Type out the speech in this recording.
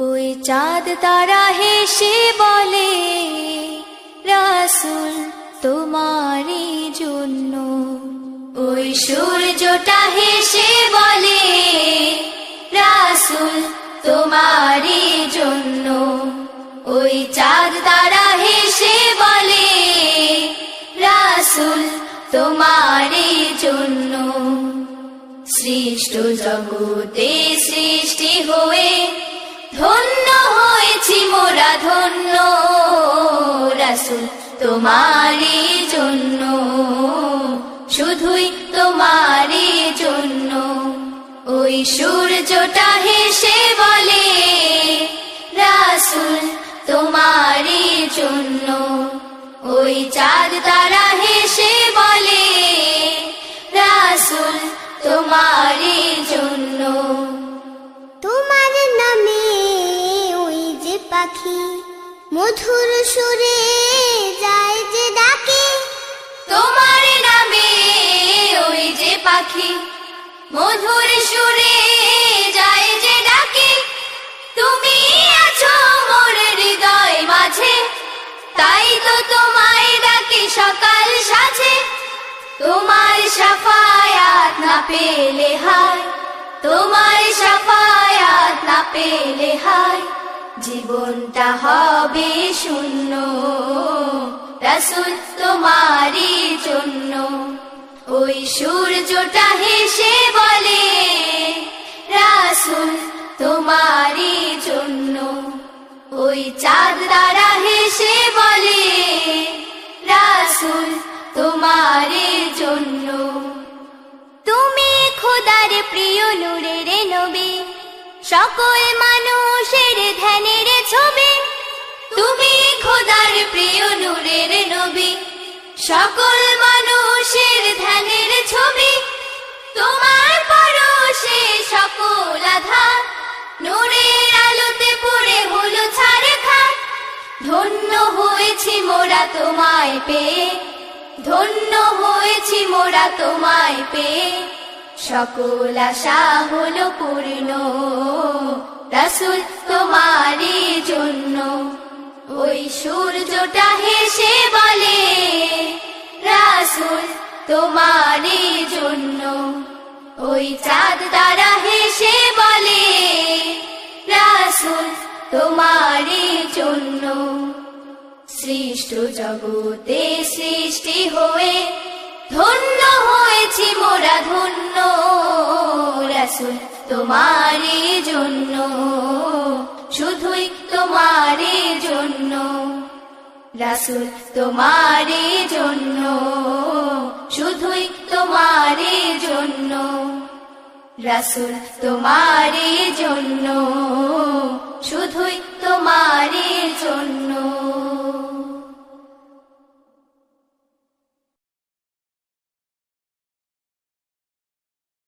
ওই চাঁদ তারা হেসে বলে, রাসুল তোমারই জন্য। ওই সূর্যটা হেসে বলে, রাসুল তোমারই জন্য। ওই চাঁদ তারা হেসে বলে, রাসুল তোমারই জন্য। সৃষ্ট জগতে সৃষ্টি হয়ে ধন্য হয়েছি মোরা ধন্য, রাসুল তোমারই জন্য। শুধুই তোমারই জন্য। ওই সূর্যটা হেসে বলে, রাসুল তোমারই জন্য। ওই চাঁদ তারা পাখি মধুর সুরে যায় যে ডাকে। তোমার নামে ওই যে পাখি মধুর সুরে যায় যে ডাকে। তুমি আছো মোর হৃদয় মাঝে, তাই তো তোমায় ডাকে সকাল সাজে তোমার সাফায়াত না পেলে হায়, তোমার সাফায়াত না পেলে হায়। জীবনটা হবে শূন্য। রাসুল তোমারই জন্য। ওই সূর্যটা হেসে বলে, রাসুল তোমারই জন্য। ওই চাঁদ তারা হেসে বলে, রাসুল তোমারই জন্য। তুমি খোদার প্রিয় নবী সকল মানুষের ধ্যানের ছবি। তুমি খোদার প্রিয় নূরের নবী। সকল মানুষের ধ্যানের ছবি। তোমার পরশে সকল আধার। নূরের আলোতে পড়ে হলো ছাড়ে খান ধন্য হয়েছি মোরা তোমায় পেয়ে। ধন্য হয়েছি মোরা তোমায় পেয়ে। সকল আশা হলো পূর্ণ। রাসুল তোমারই জন্য। ওই সূর্যটা হেসে বলে, রাসুল তোমারই জন্য। ওই চাঁদ তারা হেসে বলে, রাসুল তোমারই জন্য। সৃষ্ট জগতে সৃষ্টি হয়ে ধন্য হয়েছি মোরা ধন্য, রাসুল তোমারই জন্য শুধুই তোমারই জন্য। রাসুল তোমারই জন্য শুধুই তোমারই জন্য। রাসুল তোমারই